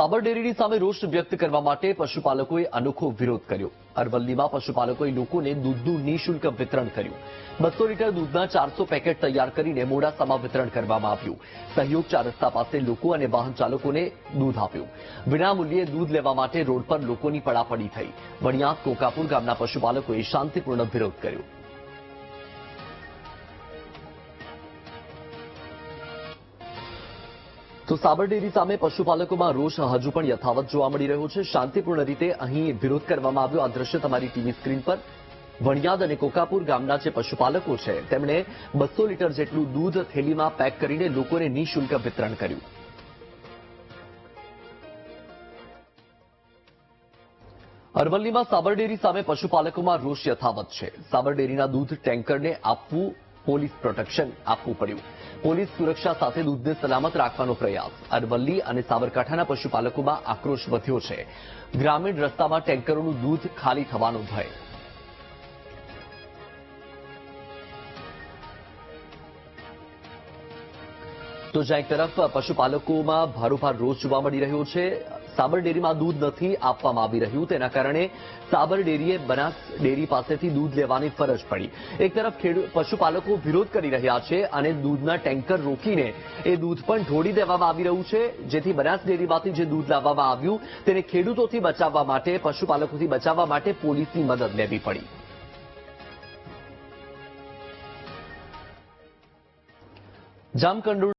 સાબર ડેરીની સામે રોષ વ્યક્ત કરવા માટે પશુપાલકોએ અનોખો વિરોધ કર્યો. અરવલ્લીમાં પશુપાલકોએ લોકોને દૂધનું નિઃશુલ્ક વિતરણ કર્યું. બસો લીટર દૂધના ચારસો પેકેટ તૈયાર કરીને મોડાસામાં વિતરણ કરવામાં આવ્યું. સહયોગ ચાર રસ્તા પાસે લોકો અને વાહન ચાલકોને દૂધ આપ્યું. વિનામૂલ્યે દૂધ લેવા માટે રોડ પર લોકોની પડાપડી થઈ. વણિયાત કોકાપુર ગામના પશુપાલકોએ શાંતિપૂર્ણ વિરોધ કર્યો. તો સાબર સામે પશુપાલકોમાં રોષ હજુ પણ યથાવત જોવા મળી રહ્યો છે. શાંતિપૂર્ણ રીતે અહીં વિરોધ કરવામાં આવ્યો. આ દ્રશ્ય તમારી ટીવી સ્ક્રીન પર વણિયાદ અને કોકાપુર ગામના જે પશુપાલકો છે, તેમણે બસો લીટર જેટલું દૂધ થેલીમાં પેક કરીને લોકોને નિઃશુલ્ક વિતરણ કર્યું. અરવલ્લીમાં સાબર ડેરી સામે પશુપાલકોમાં રોષ યથાવત છે. સાબર ડેરીના દૂધ ટેન્કરને આપવું પોલીસ પ્રોટેક્શન આપવું પડ્યું. પોલીસ સુરક્ષા સાથે દૂધને સલામત રાખવાનો પ્રયાસ. અરવલ્લી અને સાબરકાંઠાના પશુપાલકોમાં આક્રોશ વધ્યો છે. ગ્રામીણ રસ્તામાં ટેન્કરોનું દૂધ ખાલી થવાનો ભય. તો જ્યાં એક તરફ પશુપાલકોમાં ભારોભાર રોષ જોવા મળી રહ્યો છે સાબર ડેરીમાં દૂધ નથી આપવામાં આવી રહ્યું. તેના કારણે સાબર ડેરીએ બનાસ ડેરી પાસેથી દૂધ લેવાની ફરજ પડી. એક તરફ પશુપાલકો વિરોધ કરી રહ્યા છે અને દૂધના ટેન્કર રોકીને એ દૂધ પણ ઢોળી દેવામાં આવી રહ્યું છે. જેથી બનાસ ડેરીમાંથી જે દૂધ લાવવામાં આવ્યું, તેને ખેડૂતોથી બચાવવા માટે, પશુપાલકોથી બચાવવા માટે પોલીસની મદદ લેવી પડી. જામકંડોળ